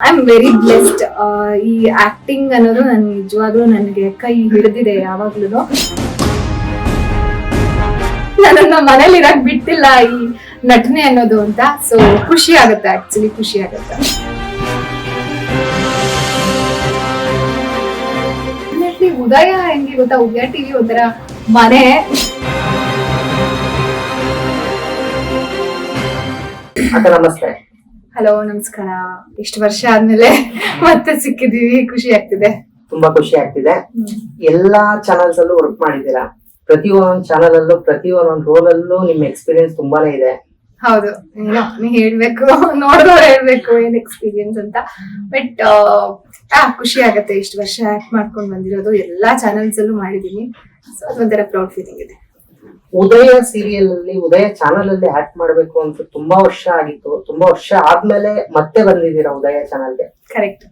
I am very blessed ಈ acting ಅನ್ನೋದು ನನ್ ನಿಜವಾಗ್ಲೂ ನನಗೆ ಕೈ ಹಿಡಿದಿದೆ ಯಾವಾಗ್ಲೂ ನನ್ನ ಮನೇಲಿ ಇರಕ್ ಬಿಟ್ಟಿಲ್ಲ ಈ ನಟನೆ ಅನ್ನೋದು ಅಂತ. ಸೊ ಖುಷಿ ಆಗುತ್ತೆ ಆಕ್ಚುಲಿ ಖುಷಿ ಆಗುತ್ತೆ. ಉದಯ ಹೆಂಗೆ ಗೊತ್ತಾ? ಉದಯ ಟಿವಿ ಒಂಥರ ಮನೆ. ನಮಸ್ತೆ. ಹಲೋ ನಮಸ್ಕಾರ. ಇಷ್ಟು ವರ್ಷ ಆದ್ಮೇಲೆ ಮತ್ತೆ ಸಿಕ್ಕಿದೀವಿ ಖುಷಿ ಆಗ್ತಿದೆ. ತುಂಬಾ ಖುಷಿ ಆಗ್ತಿದೆ. ಎಲ್ಲಾ ಚಾನಲ್ಸ್ ಅಲ್ಲೂ ವರ್ಕ್ ಮಾಡಿದ್ದೀರಾ? ಪ್ರತಿ ಒಂದೊಂದು ಚಾನಲ್ ಅಲ್ಲೂ ಪ್ರತಿ ಒಂದೊಂದು ರೋಲ್ ಅಲ್ಲೂ ನಿಮ್ ಎಕ್ಸ್ಪೀರಿಯನ್ಸ್ ತುಂಬಾನೇ ಇದೆ. ಹೌದು. ಏನೋ ನೀ ಹೇಳ್ಬೇಕು. ನೋಡಿದವ್ರು ಹೇಳ್ಬೇಕು ಏನ್ ಎಕ್ಸ್ಪೀರಿಯನ್ಸ್ ಅಂತ. ಬಟ್ ಆ ಖುಷಿ ಆಗತ್ತೆ. ಇಷ್ಟು ವರ್ಷ ಆಕ್ಟ್ ಮಾಡ್ಕೊಂಡು ಬಂದಿರೋದು. ಎಲ್ಲಾ ಚಾನೆಲ್ಸ್ ಅಲ್ಲೂ ಮಾಡಿದೀನಿ ಸೊ ಅದೊಂಥರ ಪ್ರೌಡ್ ಫೀಲಿಂಗ್ ಇದೆ. ಉದಯ ಸೀರಿಯಲ್ ಅಲ್ಲಿ ಉದಯ ಚಾನಲ್ ಅಲ್ಲಿ ಆಕ್ಟ್ ಮಾಡ್ಬೇಕು ಅಂತ ತುಂಬಾ ವರ್ಷ ಆಗಿತ್ತು. ತುಂಬಾ ವರ್ಷ ಆದ್ಮೇಲೆ ಮತ್ತೆ ಬಂದಿದ್ದೀರಾ ಉದಯ ಚಾನಲ್ಗೆ ಕರೆಕ್ಟ್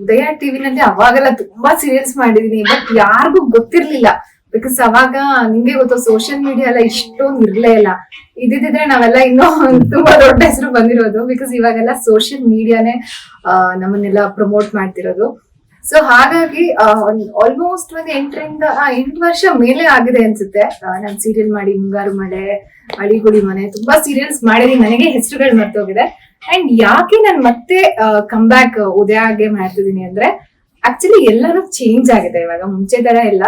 ಉದಯ ಟಿವಿನಲ್ಲಿ ಅವಾಗೆಲ್ಲ ತುಂಬಾ ಸೀರಿಯಲ್ಸ್ ಮಾಡಿದೀನಿ ಬಟ್ ಯಾರಿಗೂ ಗೊತ್ತಿರ್ಲಿಲ್ಲ. ಬಿಕಾಸ್ ಅವಾಗ ನಿಮ್ಗೆ ಗೊತ್ತು ಸೋಷಿಯಲ್ ಮೀಡಿಯಾ ಎಲ್ಲ ಇಷ್ಟೊಂದು ಇರ್ಲೇ ಇಲ್ಲ. ಇದ್ದಿದ್ರೆ ನಾವೆಲ್ಲ ಇನ್ನೂ ತುಂಬಾ ದೊಡ್ಡ ಹೆಸರು ಬಂದಿರೋದು. ಬಿಕಾಸ್ ಇವಾಗೆಲ್ಲ ಸೋಷಿಯಲ್ ಮೀಡಿಯಾನೇ ನಮ್ಮನ್ನೆಲ್ಲ ಪ್ರಮೋಟ್ ಮಾಡ್ತಿರೋದು. ಸೊ ಹಾಗಾಗಿ ಆಲ್ಮೋಸ್ಟ್ ಒಂದು ಎಂಟರಿಂದ ಎಂಟು ವರ್ಷ ಮೇಲೆ ಆಗಿದೆ ಅನ್ಸುತ್ತೆ. ನಾನು ಸೀರಿಯಲ್ ಮಾಡಿ ಮುಂಗಾರು ಮಳೆ ಅಳಿಗುಳಿ ಮನೆ, ತುಂಬಾ ಸೀರಿಯಲ್ಸ್ ಮಾಡಿದೀನಿ. ನನಗೆ ಹೆಸರುಗಳು ಮರ್ತೋಗಿದೆ. ಅಂಡ್ ಯಾಕೆ ನಾನು ಮತ್ತೆ ಕಮ್ ಬ್ಯಾಕ್ ಉದಯಾಗೆ ಮಾಡ್ತಿದ್ದೀನಿ ಅಂದ್ರೆ ಆಕ್ಚುಲಿ ಎಲ್ಲಾನು ಚೇಂಜ್ ಆಗಿದೆ ಇವಾಗ, ಮುಂಚೆ ತರ ಎಲ್ಲ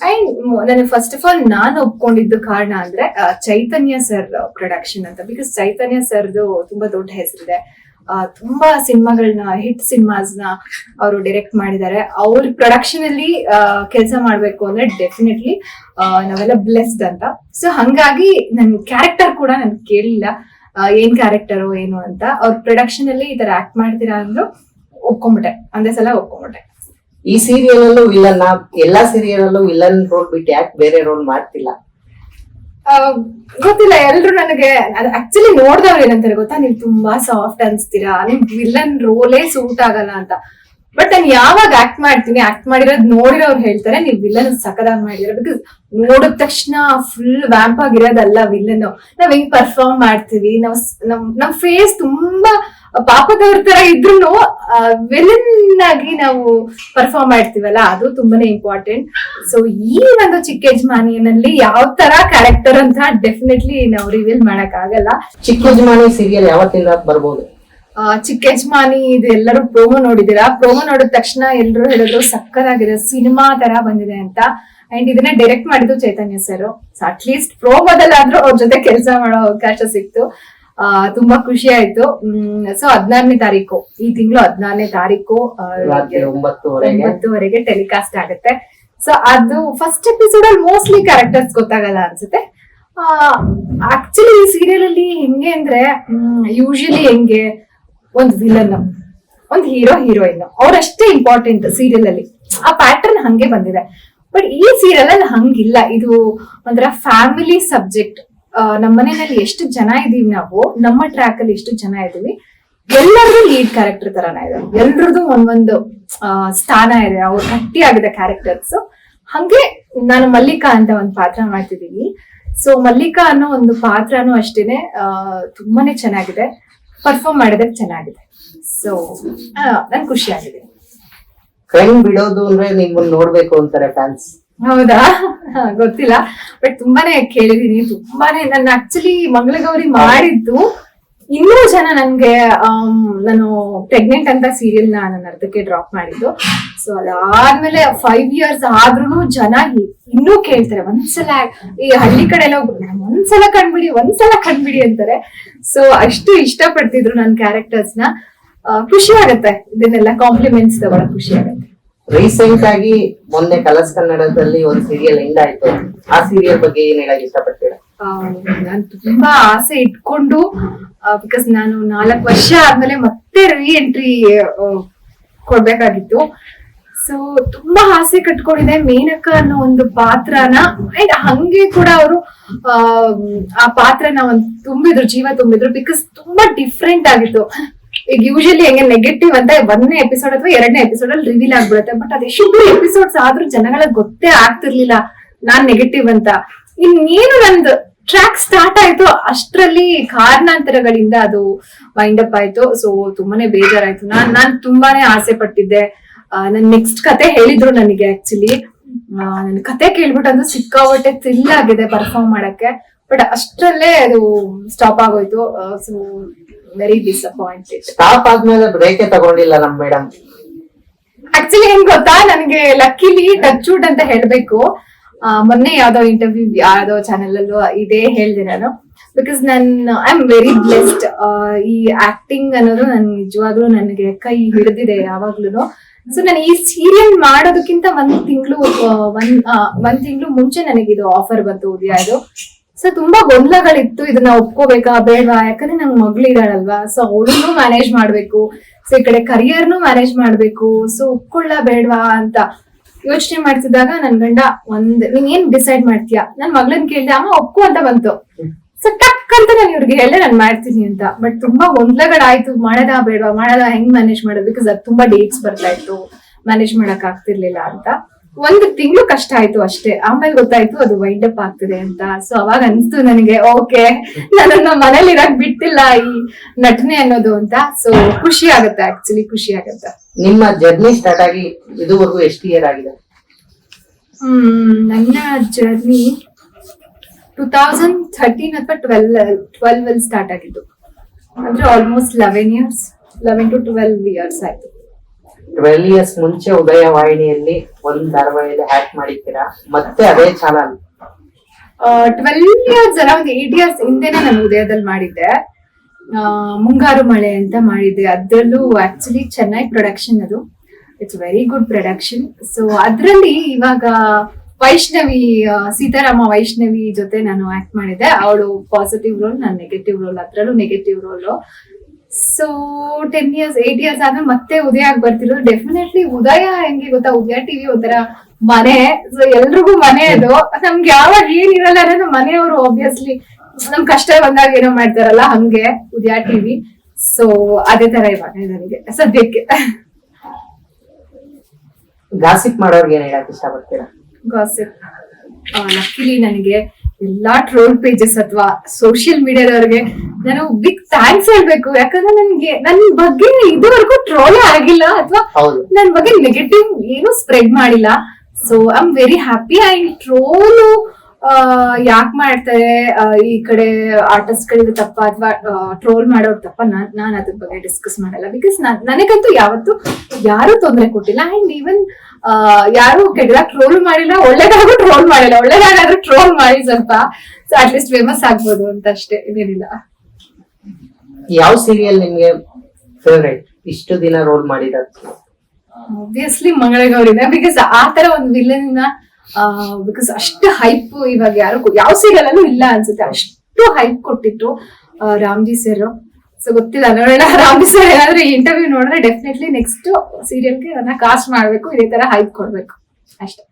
ಅಂಡ್ ನನಗೆ ಫಸ್ಟ್ ಆಫ್ ಆಲ್ ನಾನು ಒಪ್ಕೊಂಡಿದ್ದ ಕಾರಣ ಅಂದ್ರೆ ಚೈತನ್ಯ ಸರ್ ಪ್ರೊಡಕ್ಷನ್ ಅಂತ. ಬಿಕಾಸ್ ಚೈತನ್ಯ ಸರ್ದು ತುಂಬಾ ದೊಡ್ಡ ಹೆಸರಿದೆ. ತುಂಬಾ ಸಿನಿಮಾಗಳನ್ನ ಹಿಟ್ ಸಿನಿಮಾಸ್ನ ಅವರು ಡೈರೆಕ್ಟ್ ಮಾಡಿದ್ದಾರೆ. ಅವ್ರ ಪ್ರೊಡಕ್ಷನ್ ಅಲ್ಲಿ ಕೆಲಸ ಮಾಡ್ಬೇಕು ಅಂದ್ರೆ ಡೆಫಿನೆಟ್ಲಿ ನಾವೆಲ್ಲ ಬ್ಲೆಸ್ಡ್ ಅಂತ. ಸೊ ಹಂಗಾಗಿ ನನ್ ಕ್ಯಾರೆಕ್ಟರ್ ಕೂಡ ನನ್ ಕೇಳಿಲ್ಲ. ಏನ್ ಕ್ಯಾರೆಕ್ಟರು ಏನು ಅಂತ. ಅವ್ರ ಪ್ರೊಡಕ್ಷನ್ ಅಲ್ಲಿ ಈ ತರ ಆಕ್ಟ್ ಮಾಡ್ತೀರಾ ಅಂದ್ರು ಒಪ್ಕೊಂಬಿಟ್ಟೆ. ಒಂದೇ ಸಲ ಒಪ್ಕೊಂಬಿಟ್ಟೆ. ಈ ಸೀರಿಯಲ್ ಅಲ್ಲೂ ವಿಲನ್ ಎಲ್ಲಾ ಸೀರಿಯಲ್ ಅಲ್ಲೂ ವಿಲನ್ ರೋಲ್ ಬಿಟ್ಟು ಯಾಕೆ ಬೇರೆ ರೋಲ್ ಮಾಡ್ತಿಲ್ಲ? ಗೊತ್ತಿಲ್ಲ, ಎಲ್ರು ನನಗೆ ಆಕ್ಚುಲಿ ನೋಡ್ದವ್ರು ಏನಂತಾರೆ ಗೊತ್ತಾ? ನೀವು ತುಂಬಾ ಸಾಫ್ಟ್ ಅನ್ಸ್ತೀರಾ? ನಿಮ್ ವಿಲನ್ ರೋಲೇ ಸೂಟ್ ಆಗಲ್ಲ ಅಂತ. ಬಟ್ ನಾನು ಯಾವಾಗ ಆಕ್ಟ್ ಮಾಡ್ತೀನಿ ಆಕ್ಟ್ ಮಾಡಿರೋದ್ ನೋಡಿರೋರು ಹೇಳ್ತಾರೆ, ನೀವು ವಿಲನ್ ಸಕದಾಗಿ ಮಾಡಿರೋ ಬಿಕಾಸ್ ನೋಡಿದ ತಕ್ಷಣ ಫುಲ್ ವ್ಯಾಂಪ್ ಆಗಿರೋದಲ್ಲ ವಿಲನ್ ನಾವ್ ಹೆಂಗ್ ಪರ್ಫಾರ್ಮ್ ಮಾಡ್ತೀವಿ? ನಾವ್ ನಮ್ ನಮ್ ಫೇಸ್ ತುಂಬಾ ಪಾಪದವ್ರ ತರ ಇದ್ರು ವಿಲನ್ ಆಗಿ ನಾವು ಪರ್ಫಾರ್ಮ್ ಮಾಡ್ತೀವಲ್ಲ ಅದು ತುಂಬಾನೇ ಇಂಪಾರ್ಟೆಂಟ್ ಸೊ ಈ ಒಂದು ಚಿಕ್ಕ ಯಜಮಾನಿಯಲ್ಲಿ ಯಾವ ತರ ಕ್ಯಾರೆಕ್ಟರ್ ಅಂತ ಡೆಫಿನೆಟ್ಲಿ ನಾವು ರಿವೀಲ್ ಮಾಡಕ್ ಆಗಲ್ಲ ಚಿಕ್ಕ ಯಜಮಾನಿ ಸೀರಿಯಲ್ ಯಾವತ್ತಿಂದ ಬರ್ಬೋದು? ಚಿಕ್ಕ ಯಜಮಾನಿ ಇದು ಎಲ್ಲರೂ ಪ್ರೋಮೋ ನೋಡಿದಿರಾ ಪ್ರೋಮೋ ನೋಡಿದ ತಕ್ಷಣ ಎಲ್ಲರೂ ಹೇಳಿದ್ರು ಸಕ್ಕತ್ತಾಗಿದೆ ಸಿನಿಮಾ ತರ ಬಂದಿದೆ ಅಂತ. ಅಂಡ್ ಇದನ್ನ ಡೈರೆಕ್ಟ್ ಮಾಡಿದ್ದು ಚೈತನ್ಯ ಸರ್ ಅಟ್ಲೀಸ್ಟ್ ಪ್ರೋಮೋದಲ್ಲಾದ್ರೂ ಅವ್ರ ಜೊತೆ ಕೆಲಸ ಮಾಡೋ ಅವಕಾಶ ಸಿಕ್ತು. ಆ, ತುಂಬಾ ಖುಷಿ ಆಯ್ತು. ಸೊ ಹದಿನಾರನೇ ತಾರೀಕು ಈ ತಿಂಗಳು ಹದಿನಾರನೇ ತಾರೀಕು ಆ, ರಾತ್ರಿ ಒಂಬತ್ತುವರೆಗೆ. ಒಂಬತ್ತುವರೆಗೆ ಟೆಲಿಕಾಸ್ಟ್ ಆಗುತ್ತೆ. ಸೊ ಅದು ಫಸ್ಟ್ ಎಪಿಸೋಡ್ ಅಲ್ಲಿ ಮೋಸ್ಟ್ಲಿ ಕ್ಯಾರೆಕ್ಟರ್ಸ್ ಗೊತ್ತಾಗಲ್ಲ ಅನ್ಸುತ್ತೆ. ಆಕ್ಚುಲಿ ಈ ಸೀರಿಯಲ್ ಅಲ್ಲಿ ಹೆಂಗೆ ಅಂದ್ರೆ ಯೂಶಲಿ ಹೆಂಗೆ ಒಂದ್ ವಿಲನ್ ಒಂದ್ ಹೀರೋ ಹೀರೋಯಿನ್ ಅವರಷ್ಟೇ ಇಂಪಾರ್ಟೆಂಟ್ ಸೀರಿಯಲ್ ಅಲ್ಲಿ. ಆ ಪ್ಯಾಟರ್ನ್ ಹಂಗೆ ಬಂದಿದೆ. ಬಟ್ ಈ ಸೀರಿಯಲ್ ಅಲ್ಲಿ ಹಂಗಿಲ್ಲ. ಇದು ಒಂಥರ ಫ್ಯಾಮಿಲಿ ಸಬ್ಜೆಕ್ಟ್ ನಮ್ಮ ಮನೆಯಲ್ಲಿ ಎಷ್ಟು ಜನ ಇದೀವಿ ನಾವು, ನಮ್ಮ ಟ್ರ್ಯಾಕ್ ಅಲ್ಲಿ ಎಷ್ಟು ಜನ ಇದೀವಿ, ಎಲ್ಲರದು ಲೀಡ್ ಕ್ಯಾರೆಕ್ಟರ್ ತರಾನ ಇದೆ. ಎಲ್ರದ್ದು ಒಂದೊಂದು ಸ್ಥಾನ ಇದೆ, ಅವ್ರು ಗಟ್ಟಿಯಾಗಿದೆ ಕ್ಯಾರೆಕ್ಟರ್ಸ್ ಹಂಗೆ ನಾನು ಮಲ್ಲಿಕಾ ಅಂತ ಒಂದು ಪಾತ್ರ ಮಾಡ್ತಿದ್ದೀನಿ. ಸೊ ಮಲ್ಲಿಕಾ ಅನ್ನೋ ಒಂದು ಪಾತ್ರನೂ ಅಷ್ಟೇನೆ ತುಂಬಾನೇ ಚೆನ್ನಾಗಿದೆ. ಪರ್ಫಾರ್ಮ್ ಮಾಡಿದ್ರೆ ಚೆನ್ನಾಗಿದೆ. ಸೊ ನನ್ ಖುಷಿ ಆಗಿದೆ ಕ್ರೈಮ್ ಬಿಡೋದು ಅಂದ್ರೆ ನಿಮ್ಮನ್ನ ನೋಡ್ಬೇಕು ಅಂತಾರೆ ಫ್ಯಾನ್ಸ್ ಹೌದಾ? ಗೊತ್ತಿಲ್ಲ. ಬಟ್ ತುಂಬಾನೇ ಕೇಳಿದೀನಿ. ತುಂಬಾನೇ ನನ್ನ ಆಕ್ಚುಲಿ ಮಂಗಳಗೌರಿ ಮಾಡಿದ್ದು ಇನ್ನೂ ಜನ ನನ್ಗೆ ನಾನು ಪ್ರೆಗ್ನೆಂಟ್ ಅಂತ ಸೀರಿಯಲ್ನ ನನ್ನ ಅರ್ಧಕ್ಕೆ ಡ್ರಾಪ್ ಮಾಡಿದ್ದು. ಸೊ ಅದಾದ್ಮೇಲೆ ಫೈವ್ ಇಯರ್ಸ್ ಆದ್ರೂ ಜನ ಇನ್ನೂ ಕೇಳ್ತಾರೆ. ಒಂದ್ಸಲ, ಈ ಹಳ್ಳಿ ಕಡೆ ಎಲ್ಲ ಹೋಗ್ಬಿಟ್ಟು ಸಲ ಒಂದ್ಸಲ ಕಂಡ್ಬಿಡಿ ಒಂದ್ಸಲ ಕಂಡ್ಬಿಡಿ ಅಂತಾರೆ. ಸೊ ಅಷ್ಟು ಇಷ್ಟಪಡ್ತಿದ್ರು ನನ್ನ ಕ್ಯಾರೆಕ್ಟರ್ಸ್ನ. ಖುಷಿ ಆಗತ್ತೆ. ಇದನ್ನೆಲ್ಲ ಕಾಂಪ್ಲಿಮೆಂಟ್ಸ್ ತಗೊಳಕ್ ಖುಷಿ ಆಗತ್ತೆ. ರೀಸೆಂಟ್ ಆಗಿ ಮೊನ್ನೆ ಕಲರ್ಸ್ ಕನ್ನಡದಲ್ಲಿ ಒಂದು ಸೀರಿಯಲ್ ಎಂಡ್ ಆಯ್ತು. ಆ ಸೀರಿಯಲ್ ಬಗ್ಗೆ ಏನ್ ಹೇಳಕ್ ಇಷ್ಟಪಡ್ತೀರಾ? ನಾನು ತುಂಬಾ ಆಸೆ ಇಟ್ಕೊಂಡು ಬಿಕಾಸ್ ನಾನು ನಾಲ್ಕು ವರ್ಷ ಆದ್ಮೇಲೆ ಮತ್ತೆ ರೀ ಎಂಟ್ರಿ ಕೊಡ್ಬೇಕಾಗಿತ್ತು. ಸೊ ತುಂಬಾ ಆಸೆ ಕಟ್ಕೊಂಡಿದೆ ಮೇನಕ ಅನ್ನೋ ಒಂದು ಪಾತ್ರನ ಅಂಡ್ ಹಂಗೆ ಕೂಡ ಅವರು, ಆ ಪಾತ್ರನ ಒಂದು ತುಂಬಿದ್ರು, ಜೀವ ತುಂಬಿದ್ರು ಬಿಕಾಸ್ ತುಂಬಾ ಡಿಫ್ರೆಂಟ್ ಆಗಿತ್ತು. ಈಗ ಯೂಶಲಿ ಹೆಂಗೆ ನೆಗೆಟಿವ್ ಅಂತ ಒಂದನೇ ಎಪಿಸೋಡ್ ಅಥವಾ ಎರಡನೇ ಎಪಿಸೋಡ್ ಅಲ್ಲಿ ರಿವೀಲ್ ಆಗ್ಬಿಡುತ್ತೆ. ಬಟ್ ಅದೆಷ್ಟು ಎಪಿಸೋಡ್ಸ್ ಆದ್ರೂ ಜನಗಳಿಗೆ ಗೊತ್ತೇ ಆಗ್ತಿರ್ಲಿಲ್ಲ, ನಾನ್ ನೆಗೆಟಿವ್ ಅಂತ. ಇನ್ನೇನು ನಂದು ಟ್ರ್ಯಾಕ್ ಸ್ಟಾರ್ಟ್ ಆಯ್ತು ಅಷ್ಟರಲ್ಲಿ ಕಾರಣಾಂತರಗಳಿಂದ ಅದು ವೈಂಡ್ ಅಪ್ ಆಯ್ತು. ಸೊ ತುಂಬಾನೇ ಬೇಜಾರಾಯ್ತು. ನಾನ್ ನಾನ್ ತುಂಬಾನೇ ಆಸೆ ಪಟ್ಟಿದ್ದೆ. ನನ್ ನೆಕ್ಸ್ಟ್ ಕತೆ ಹೇಳಿದ್ರು ನನಗೆ ಆಕ್ಚುಲಿ ನನ್ ಕತೆ ಕೇಳ್ಬಿಟ್ಟು ಅಂದ್ರೆ ಸಿಕ್ಕಾಪಟ್ಟೆ ಥ್ರಿಲ್ ಆಗಿದೆ ಪರ್ಫಾರ್ಮ್ ಮಾಡಕ್ಕೆ. ಬಟ್ ಅಷ್ಟ್ರಲ್ಲೇ ಅದು ಸ್ಟಾಪ್ ಆಗೋಯ್ತು. ಸೊ ವೆರಿ ಡಿಸಪಾಯಿಂಟೆಡ್ ಸ್ಟಾಪ್ ಆದ್ಮೇಲೆ ಬ್ರೇಕೆ ತಗೊಂಡಿಲ್ಲ ನಮ್ ಮೇಡಮ್ ಆಕ್ಚುಲಿ ಹೆಂಗ್ ಗೊತ್ತಾ? ನನಗೆ ಲಕ್ಕಿಲಿ ಟಚ್ ವುಡ್ ಅಂತ ಹೇಳ್ಬೇಕು. ಮೊನ್ನೆ ಯಾವ್ದೋ ಇಂಟರ್ವ್ಯೂ ಯಾವ್ದೋ ಚಾನೆಲ್ ಅಲ್ಲೂ ಇದೇ ಹೇಳ್ದೆ ನಾನು. ಬಿಕಾಸ್ ನನ್ ಐ ಆಮ್ ವೆರಿ ಬ್ಲೆಸ್ಡ್ ಈ ಆಕ್ಟಿಂಗ್ ಅನ್ನೋದು ನನ್ ನಿಜವಾಗ್ಲೂ ನನಗೆ ಕೈ ಹಿಡಿದಿದೆ ಯಾವಾಗ್ಲೂ ಸೊ ನಾನು ಈ ಸೀರಿಯಲ್ ಮಾಡೋದಕ್ಕಿಂತ ಒಂದ್ ತಿಂಗಳು ಒಂದ್ ಒಂದ್ ತಿಂಗಳು ಮುಂಚೆ ನನಗೆ ಇದು ಆಫರ್ ಬಂತು ಉದಯ ಇದು ಸೊ ತುಂಬಾ ಗೊಂದಲಗಳಿತ್ತು ಇದನ್ನ ಒಪ್ಕೋಬೇಕಾ? ಬೇಡವಾ? ಯಾಕಂದ್ರೆ ನಂಗ್ ಮಗಳಿದಾಳಲ್ವಾ ಸೊ ಅವಳನ್ನು ಮ್ಯಾನೇಜ್ ಮಾಡ್ಬೇಕು. ಸೊ ಈ ಕಡೆ ಕರಿಯರ್ನು ಮ್ಯಾನೇಜ್ ಮಾಡ್ಬೇಕು. ಸೊ ಒಪ್ಕೊಳ್ಳ ಬೇಡವಾ ಅಂತ ಯೋಚನೆ ಮಾಡ್ತಿದ್ದಾಗ ನನ್ ಗಂಡ ಒಂದ್ ನೀನ್ ಏನ್ ಡಿಸೈಡ್ ಮಾಡ್ತೀಯಾ? ನನ್ ಮಗಳನ್ ಕೇಳ್ದೆ, ಅಮ್ಮ ಒಪ್ಪು ಅಂತ ಬಂತು. ಸೊ ಟಕ್ ಅಂತ ನಾನು ಇವ್ರಿಗೆ ಹೇಳಿ ನಾನು ಮಾಡ್ತೀನಿ ಅಂತ. ಬಟ್ ತುಂಬಾ ಗೊಂದಲಗಳಾಯ್ತು. ಮಾಡದ ಬೇಡವಾ? ಮಾಡದ ಹೆಂಗ್ ಮ್ಯಾನೇಜ್ ಮಾಡೋದು? ಬಿಕಾಸ್ ಅದು ತುಂಬಾ ಡೇಟ್ಸ್ ಬರ್ತಾ ಇತ್ತು. ಮ್ಯಾನೇಜ್ ಮಾಡಕ್ ಆಗ್ತಿರ್ಲಿಲ್ಲ ಅಂತ. ಒಂದು ತಿಂಗಳು ಕಷ್ಟ ಆಯ್ತು ಅಷ್ಟೇ. ಆಮೇಲೆ ಗೊತ್ತಾಯ್ತು ಅದು ವೈಂಡ್ ಅಪ್ ಆಗ್ತಿದೆ ಅಂತ. ಸೊ ಅವಾಗ ಅನ್ಸ್ತು ನನಗೆ ಓಕೆ ನನ್ನ ಮನೇಲಿ ಇರಕ್ ಬಿಟ್ಟಿಲ್ಲ ಈ ನಟನೆ ಅನ್ನೋದು ಅಂತ. ಸೊ ಖುಷಿ ಆಗುತ್ತೆ ಆಕ್ಚುಲಿ ಖುಷಿ ಆಗುತ್ತೆ. ನಿಮ್ಮ ಜರ್ನಿ ಸ್ಟಾರ್ಟ್ ಆಗಿ ಇದುವರೆಗೂ ಎಷ್ಟು ಇಯರ್ ಆಗಿದೆ? ಹ್ಮ್ ನನ್ನ ಜರ್ನಿ ಟೂ ತೌಸಂಡ್ ಥರ್ಟೀನ್ ಅಥವಾ ಟ್ವೆಲ್ ಟ್ವೆಲ್ವ್ ಅಲ್ಲಿ ಸ್ಟಾರ್ಟ್ ಆಗಿದ್ದು. ಅಂದ್ರೆ almost eleven years eleven to twelve years ಆಯ್ತು. ಟ್ವೆಲ್ ಇಯರ್ಸ್ ಮುಂಚೆ ಉದಯ ವಾಹಿನಿಯಲ್ಲಿ ಒಂದ್ ಧಾರಾವಾಹಿಯಲ್ಲಿ ಹ್ಯಾಕ್ ಮಾಡಿದ್ದೀರಾ? ಮತ್ತೆ ಅದೇ channel twelve years around eight years ಹಿಂದೆನೆ ನಾನು ಉದಯದಲ್ಲಿ ಮಾಡಿದ್ದೆ. ಮುಂಗಾರು ಮಳೆ ಅಂತ ಮಾಡಿದ್ದೆ. ಅದ್ರಲ್ಲೂ ಆಕ್ಚುಲಿ ಚೆನ್ನೈ ಪ್ರೊಡಕ್ಷನ್ ಅದು. It's very good production so ಅದ್ರಲ್ಲಿ ಇವಾಗ ವೈಷ್ಣವಿ ಸೀತಾರಾಮ ವೈಷ್ಣವಿ ಜೊತೆ ನಾನು ಆಕ್ಟ್ ಮಾಡಿದ್ದೆ. ಅವಳು ಪಾಸಿಟಿವ್ ರೋಲ್ ನಾನು ನೆಗೆಟಿವ್ ರೋಲ್ ಅದ್ರಲ್ಲೂ negative role so ten years eight years ಆದ್ರೆ ಮತ್ತೆ ಉದಯ ಆಗಿ ಬರ್ತಿರೋದು. ಡೆಫಿನೆಟ್ಲಿ ಉದಯ ಹೆಂಗೆ ಗೊತ್ತಾ? ಉದಯ ಟಿವಿ ಒಂಥರ ಮನೆ. ಸೊ ಎಲ್ರಿಗೂ ಮನೆ ಅದು. ನಮ್ಗೆ ಯಾವಾಗ ಏನಿರಲ್ಲ ಅನ್ನೋದು ಮನೆಯವರು ಆಬ್ವಿಯಸ್ಲಿ ನಮ್ ಕಷ್ಟ ಬಂದಾಗ ಏನೋ ಮಾಡ್ತಾರಲ್ಲ ಹಂಗೆ ಉದಯ ಟಿವಿ ಸೊ ಅದೇ ತರ ಇವಾಗ ನನಗೆ ಸದ್ಯಕ್ಕೆ. ಗಾಸಿಪ್ ಮಾಡೋರ್ಗೆ ಏನ್ ಹೇಳಕ್ ಇಷ್ಟಪಡ್ತೀರಾ? ಗಾಸಿಪ್ ಲಕ್ಕಿಲಿ ನನಗೆ ಎಲ್ಲಾ ಟ್ರೋಲ್ ಪೇಜಸ್ ಅಥವಾ ಸೋಷಿಯಲ್ ಮೀಡಿಯಾದವ್ರಿಗೆ ನಾನು ಬಿಗ್ ಥ್ಯಾಂಕ್ಸ್ ಹೇಳ್ಬೇಕು. ಯಾಕಂದ್ರೆ ನನ್ಗೆ ನನ್ ಬಗ್ಗೆ ಇದುವರೆಗೂ ಟ್ರೋಲ್ ಆಗಿಲ್ಲ ಅಥವಾ ನನ್ ಬಗ್ಗೆ ನೆಗೆಟಿವ್ ಏನು ಸ್ಪ್ರೆಡ್ ಮಾಡಿಲ್ಲ. So I am very happy and troll ಯಾಕೆ ಮಾಡ್ತಾರೆ ಈ ಕಡೆ ಆರ್ಟಿಸ್ಟ್ ಗಳಿಗೆ ತಪ್ಪ ಅಥವಾ ಟ್ರೋಲ್ ಮಾಡೋರ್ ತಪ್ಪ ನಾನ್ ಅದ್ರ ಬಗ್ಗೆ ಡಿಸ್ಕಸ್ ಮಾಡಲ್ಲ. ಬಿಕಾಸ್ ನನಗಂತೂ ಯಾವತ್ತು ಯಾರು ತೊಂದರೆ ಕೊಟ್ಟಿಲ್ಲ. ಅಂಡ್ ಈವನ್ ಯಾರು ಕೆಟ್ಟದಾಗ ಟ್ರೋಲ್ ಮಾಡಿಲ್ಲ ಒಳ್ಳೇದಾಗೂ ಟ್ರೋಲ್ ಮಾಡಿಲ್ಲ. ಒಳ್ಳೇದಾಗಾದ್ರೂ ಟ್ರೋಲ್ ಮಾಡಿ ಸ್ವಲ್ಪ. ಸೊ ಅಟ್ಲೀಸ್ಟ್ ಫೇಮಸ್ ಆಗ್ಬೋದು ಅಂತ ಅಷ್ಟೇ. ಇನ್ನೇನಿಲ್ಲ ಯಾವ ಸೀರಿಯಲ್ ನಿಮ್ಗೆ ಫೇವ್ರೇಟ್ ಇಷ್ಟು ದಿನ ರೋಲ್ ಮಾಡಿದ ಆಬ್ವಿಯಸ್ಲಿ ಮಂಗಳಗೌರಿನ ಬಿಕಾಸ್ ಆ ತರ ಒಂದು ವಿಲನ್ ಬಿಕಾಸ್ ಅಷ್ಟು ಹೈಪ್ ಇವಾಗ ಯಾರು ಯಾವ ಸೀರಿಯಲ್ ಅಲ್ಲೂ ಇಲ್ಲ ಅನ್ಸುತ್ತೆ. ಅಷ್ಟು ಹೈಪ್ ಕೊಟ್ಟಿತ್ತು ರಾಮ್ಜಿ ಸರ್ ಸೊ ಗೊತ್ತಿಲ್ಲ, ನೋಡೋಣ. ರಾಮ್ಜಿ ಸರ್ ಏನಾದ್ರೂ ಇಂಟರ್ವ್ಯೂ ನೋಡಿದ್ರೆ ಡೆಫಿನೆಟ್ಲಿ ನೆಕ್ಸ್ಟ್ ಸೀರಿಯಲ್ಗೆ ಅದನ್ನ ಕಾಸ್ಟ್ ಮಾಡ್ಬೇಕು, ಇದೇ ತರ ಹೈಪ್ ಕೊಡ್ಬೇಕು. ಅಷ್ಟೇ.